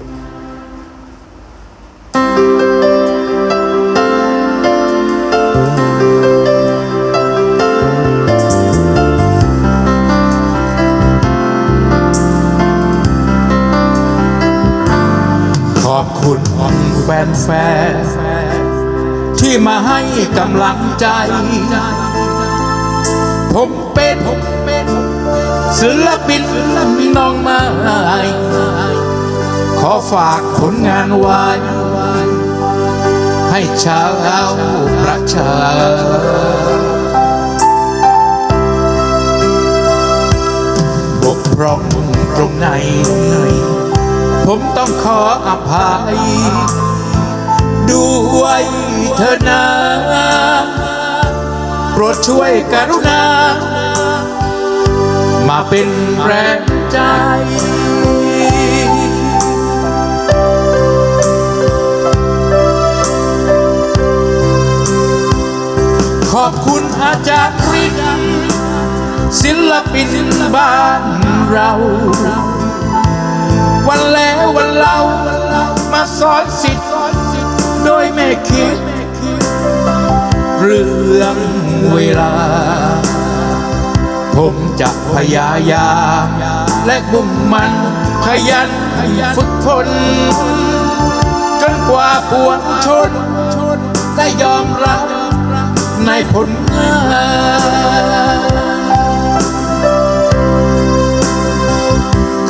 ขอบคุณแฟนๆที่มาให้กำลังใจ ผมเป็นศิลปินน ฝากผลงานไว้ ให้ชาวประชา บกพร่องตรงไหน ผมต้องขออภัย ด้วยเธอนะโปรดช่วยกรุณา มาเป็นแรงใจ อาจารย์ริกศิลปินบ้านเรา วันแล้ววันเล่ามาสอนสิทธิ์โดยไม่คิด เรื่องเวลา ผมจะพยายามและมุ่งมันขยันฝึกฝนจนกว่าปวงชนได้ยอมรับ ในผลงาน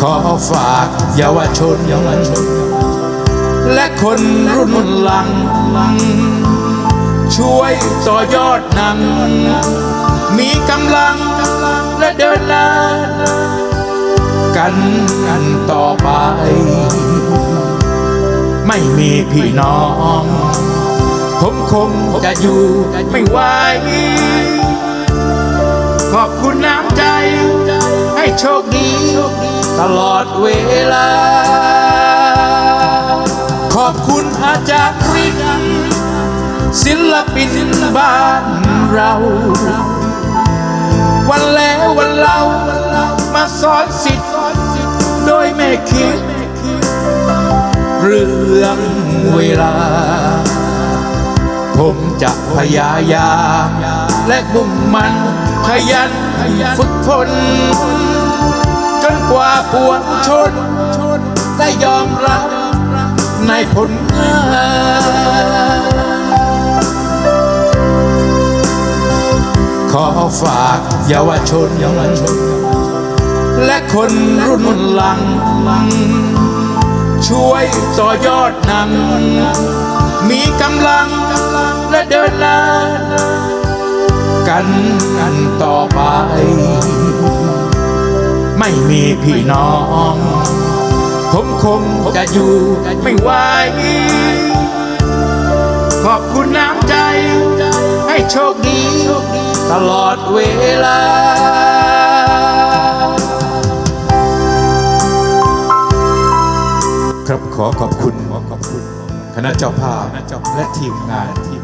ขอฝากเยาวชน และคนรุ่นหลัง ช่วยต่อยอดหนัง มีกำลังและเดินหน้ากันกันต่อไป ไม่มีพี่น้อง ผมคงจะอยู่ไม่ไหวขอบคุณน้ำใจ ให้โชคดี ตลอดเวลา ขอบคุณอาจารย์ริกศิลปินบ้านเรา วันแล้ววันเล่ามาสอนสิทธิ์โดยไม่คิดเรื่องเวลา ผมจะพยายามและมุ่งมันขยันฝึกฝนจนกว่าปวงชน ได้ยอมรับในผลงานขอฝากเยาวชน และคนรุ่นหลัง ช่วยต่อยอดนังมีกำลัง เดินหน้ากันกันต่อไป ไม่มีพี่น้อง ผมคงจะอยู่ไม่ไหวขอบคุณน้ำใจ ให้โชคดี ตลอดเวลาครับขอขอบคุณขอขอบคุณ คณะเจ้าภาพและทีมงานทีม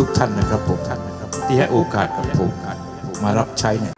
ทุกๆท่านนะครับผมท่านนะครับที่ให้โอกาสกับผมมารับใช้เนี่ย